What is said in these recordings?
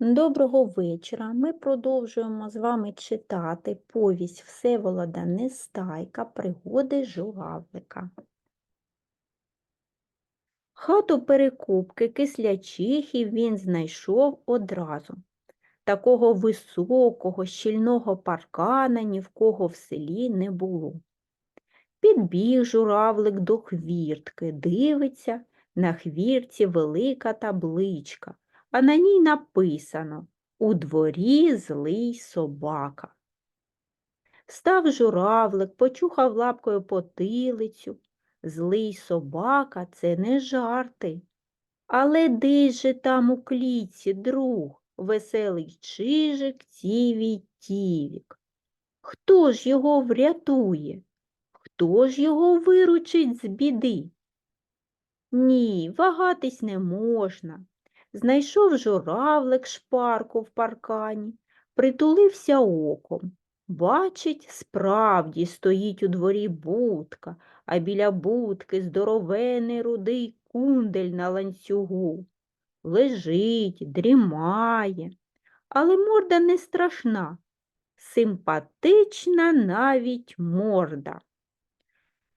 Доброго вечора. Ми продовжуємо з вами читати повість Всеволода Нестайка Пригоди журавлика. Хату перекупки кислячихів він знайшов одразу. Такого високого, щільного паркана ні в кого в селі не було. Підбіг журавлик до хвіртки, дивиться, на хвіртці велика табличка а на ній написано У дворі злий собака. Став журавлик, почухав лапкою потилицю. Злий собака це не жарти. Але де же там у клітці друг, веселий чижик тівій тівік? Хто ж його врятує? Хто ж його виручить з біди? Ні, вагатись не можна. Знайшов журавлик шпарку в паркані, притулився оком. Бачить, справді стоїть у дворі будка, а біля будки здоровений рудий кундель на ланцюгу. Лежить, дрімає, але морда не страшна, симпатична навіть морда.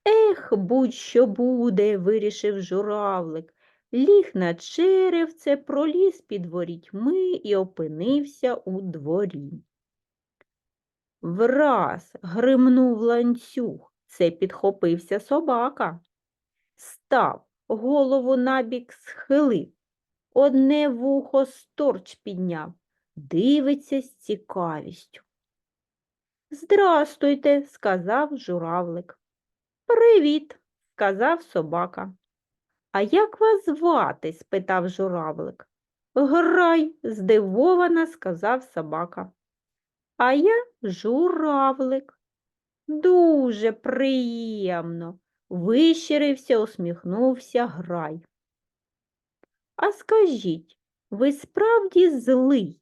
Ех, будь-що буде, вирішив журавлик, ліг на черевце, проліз під ворітьми і опинився у дворі. Враз гримнув ланцюг, це підхопився собака. Став, голову набік схилив, одне вухо сторч підняв, дивиться з цікавістю. Здрастуйте, сказав журавлик. Привіт, сказав собака. А як вас звати? спитав журавлик. Грай, здивована сказав собака. А я журавлик. Дуже приємно, вищирився, усміхнувся грай. А скажіть, ви справді злий,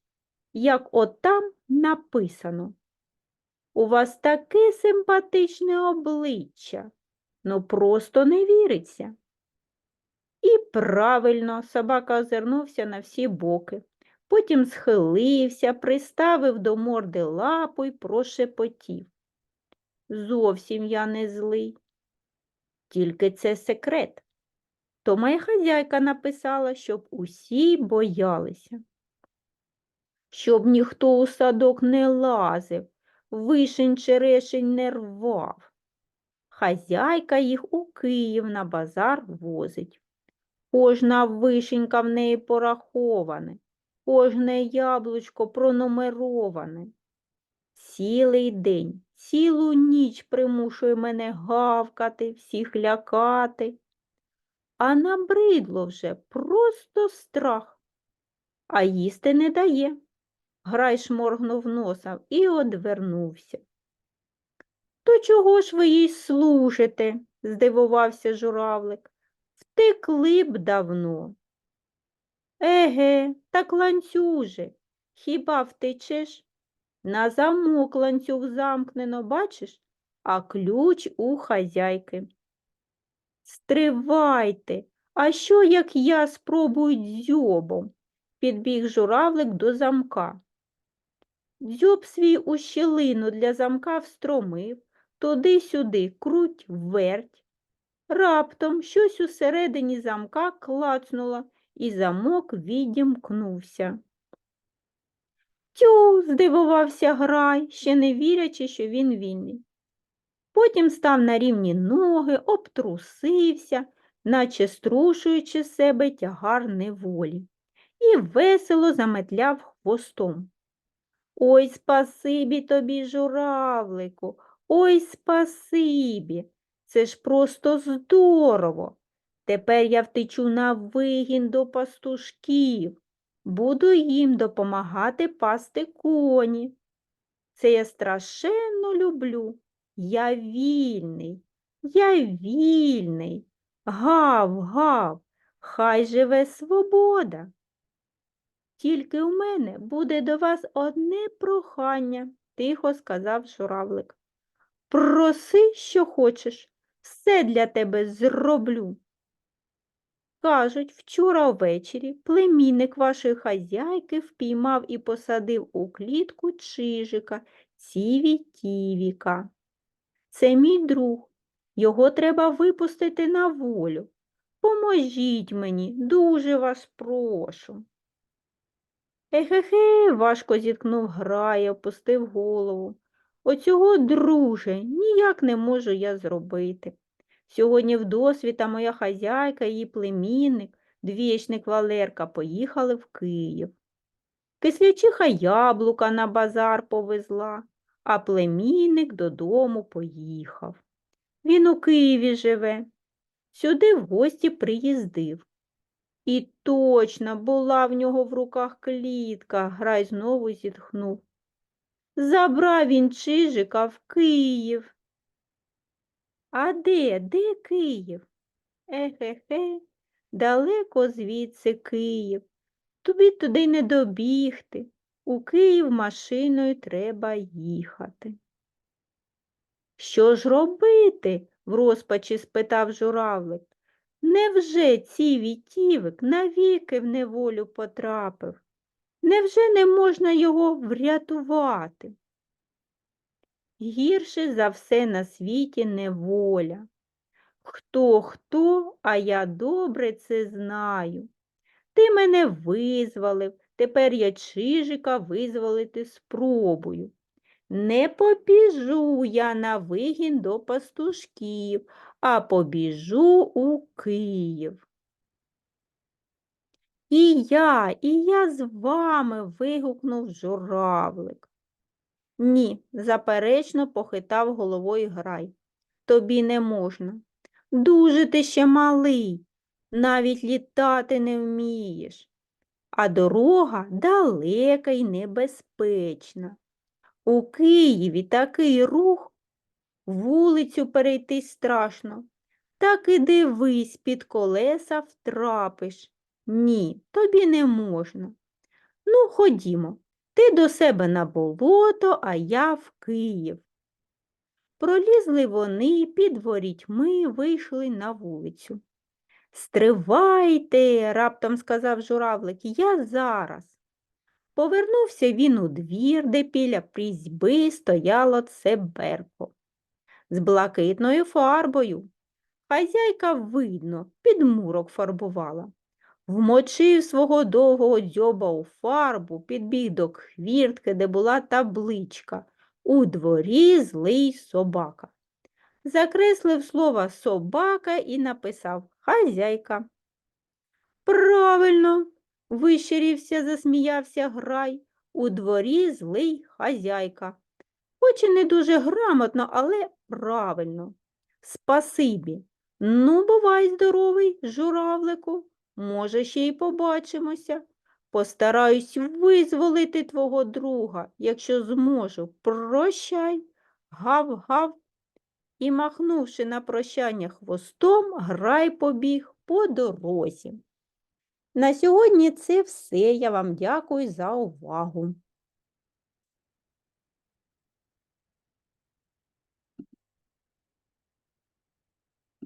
як отам написано? У вас таке симпатичне обличчя, ну просто не віриться. Правильно, собака озирнувся на всі боки, потім схилився, приставив до морди лапу й прошепотів. Зовсім я не злий. Тільки це секрет. То моя хазяйка написала, щоб усі боялися, щоб ніхто у садок не лазив, вишень черешень не рвав. Хазяйка їх у Київ на базар возить. Кожна вишенька в неї пораховане, кожне яблучко пронумероване. Цілий день, цілу ніч примушує мене гавкати, всіх лякати. А набридло вже просто страх, а їсти не дає. Грай шморгнув носом і одвернувся. То чого ж ви їй служите? здивувався журавлик втекли б давно. Еге, так ланцюже, хіба втечеш? На замок ланцюг замкнено, бачиш, а ключ у хазяйки. Стривайте, а що, як я спробую дзьобом? підбіг журавлик до замка. Дзьоб свій у щілину для замка встромив, туди-сюди круть верть, Раптом щось усередині замка клацнуло, і замок відімкнувся. Тю, здивувався грай, ще не вірячи, що він вільний. Потім став на рівні ноги, обтрусився, наче струшуючи себе тягар неволі, і весело заметляв хвостом. Ой, спасибі тобі, журавлику, ой, спасибі. Це ж просто здорово. Тепер я втечу на вигін до пастушків, буду їм допомагати пасти коні. Це я страшенно люблю. Я вільний, я вільний. Гав, гав, хай живе свобода. Тільки у мене буде до вас одне прохання, тихо сказав журавлик. Проси, що хочеш все для тебе зроблю. Кажуть, вчора ввечері племінник вашої хазяйки впіймав і посадив у клітку чижика Ціві-Тівіка. Це мій друг. Його треба випустити на волю. Поможіть мені, дуже вас прошу. Ехе-хе, важко зіткнув грає, опустив голову. Оцього, друже, ніяк не можу я зробити. Сьогодні вдосвіта моя хазяйка її племінник, двічник Валерка, поїхали в Київ. Кислячиха яблука на базар повезла, а племінник додому поїхав. Він у Києві живе, сюди в гості приїздив. І точно була в нього в руках клітка, грай знову зітхнув. Забрав він чижика в Київ. А де, де Київ? Ехе-хе, далеко звідси Київ. Тобі туди не добігти. У Київ машиною треба їхати. Що ж робити? в розпачі спитав журавлик. Невже цій вітівик навіки в неволю потрапив? Невже не можна його врятувати? Гірше за все на світі неволя. Хто, хто, а я добре це знаю. Ти мене визволив, тепер я чижика визволити спробую. Не побіжу я на вигін до пастушків, а побіжу у Київ. І я, і я з вами, вигукнув журавлик. Ні, заперечно похитав головою грай. Тобі не можна. Дуже ти ще малий, навіть літати не вмієш, а дорога далека й небезпечна. У Києві такий рух, вулицю перейти страшно. Так і дивись, під колеса втрапиш. Ні, тобі не можна. Ну, ходімо, ти до себе на болото, а я в Київ. Пролізли вони під ворітьми, вийшли на вулицю. Стривайте, раптом сказав журавлик, я зараз. Повернувся він у двір, де біля прізьби стояло цеберко з блакитною фарбою. Хазяйка, видно, підмурок фарбувала. Вмочив свого довгого дзьоба у фарбу, підбіг до хвіртки, де була табличка У дворі злий собака. Закреслив слово собака і написав хазяйка. Правильно, вищирівся, засміявся грай. У дворі злий хазяйка. Хоч і не дуже грамотно, але правильно. Спасибі. Ну, бувай здоровий, журавлику. Може, ще й побачимося. Постараюсь визволити твого друга, якщо зможу. Прощай, гав-гав. І, махнувши на прощання хвостом, грай побіг по дорозі. На сьогодні це все. Я вам дякую за увагу.